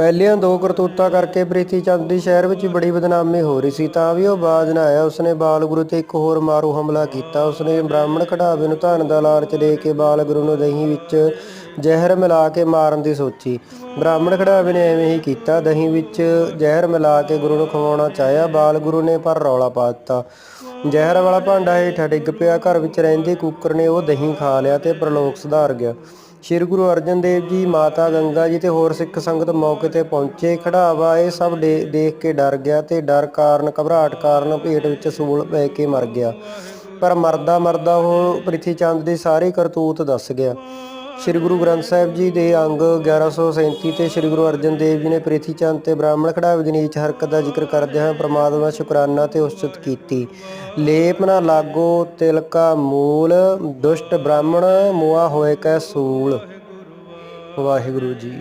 ਪਹਿਲੀਆਂ ਦੋ ਕਰਤੂਤਾਂ ਕਰਕੇ ਪ੍ਰੀਤੀ ਚੰਦ ਦੀ ਸ਼ਹਿਰ ਵਿੱਚ ਬੜੀ ਬਦਨਾਮੀ ਹੋ ਰਹੀ ਸੀ, ਤਾਂ ਵੀ ਉਹ ਬਾਜ ਨਾ ਆਇਆ। ਉਸਨੇ ਬਾਲ ਗੁਰੂ ਤੇ ਇੱਕ ਹੋਰ ਮਾਰੂ ਹਮਲਾ ਕੀਤਾ। ਉਸਨੇ ਬ੍ਰਾਹਮਣ ਕਢਾਵੇ ਨੂੰ ਧਨ ਦਾ ਲਾਲਚ ਦੇ ਕੇ ਬਾਲ ਗੁਰੂ ਨੂੰ ਦਹੀਂ ਵਿੱਚ ਜ਼ਹਿਰ ਮਿਲਾ ਕੇ ਮਾਰਨ ਦੀ ਸੋਚੀ। ਬ੍ਰਾਹਮਣ ਕਢਾਵੇ ਨੇ ਐਵੇਂ ਹੀ ਕੀਤਾ। ਦਹੀਂ ਵਿੱਚ ਜ਼ਹਿਰ ਮਿਲਾ ਕੇ ਗੁਰੂ ਨੂੰ ਖਵਾਉਣਾ ਚਾਹਿਆ। ਬਾਲ ਗੁਰੂ ਨੇ ਪਰ ਰੌਲਾ ਪਾ ਦਿੱਤਾ। ਜ਼ਹਿਰ ਵਾਲਾ ਭਾਂਡਾ ਹੇਠਾਂ ਡਿੱਗ ਪਿਆ। ਘਰ ਵਿੱਚ ਰਹਿੰਦੇ ਕੁੱਕਰ ਨੇ ਉਹ ਦਹੀਂ ਖਾ ਲਿਆ ਤੇ ਪ੍ਰਲੋਕ ਸੁਧਾਰ ਗਿਆ। ਸ਼੍ਰੀ ਗੁਰੂ ਅਰਜਨ ਦੇਵ ਜੀ, ਮਾਤਾ ਗੰਗਾ ਜੀ ਤੇ ਹੋਰ ਸਿੱਖ ਸੰਗਤ ਮੌਕੇ ਤੇ ਪਹੁੰਚੇ। ਖੜਾਵਾ ਇਹ ਸਭ ਦੇ- ਦੇਖ ਕੇ ਡਰ ਗਿਆ ਤੇ ਡਰ ਕਾਰਨ, ਘਬਰਾਹਟ ਕਾਰਨ ਭੇਟ ਵਿੱਚ ਸੂਲ ਪੈ ਕੇ ਮਰ ਗਿਆ। ਪਰ ਮਰਦਾ ਮਰਦਾ ਉਹ ਪ੍ਰਿਥੀ ਚੰਦ ਦੀ ਸਾਰੀ ਕਰਤੂਤ ਦੱਸ ਗਿਆ। ਸ਼੍ਰੀ ਗੁਰੂ ਗ੍ਰੰਥ ਸਾਹਿਬ ਜੀ ਦੇ ਅੰਗ 1137 ਤੇ ਸ਼੍ਰੀ ਗੁਰੂ ਅਰਜਨ ਦੇਵ ਜੀ ਨੇ ਪ੍ਰਿਥੀ ਚੰਦ ਤੇ ਬ੍ਰਾਹਮਣ ਖੜਾਵੇ ਦੀ ਨੀਚ ਹਰਕਤ ਦਾ ਜ਼ਿਕਰ ਕਰਦਿਆਂ ਹੋਏ ਪ੍ਰਮਾਤਮਾ ਦਾ ਸ਼ੁਕਰਾਨਾ ਤੇ ਉਸਤਤ ਕੀਤੀ। ਲੇਪ ਨਾ ਲਾਗੋ ਤਿਲਕਾ ਮੂਲ, ਦੁਸ਼ਟ ਬ੍ਰਾਹਮਣ ਮੁਆ ਹੋਏ ਕੈ ਸੂਲ। ਵਾਹਿਗੁਰੂ ਜੀ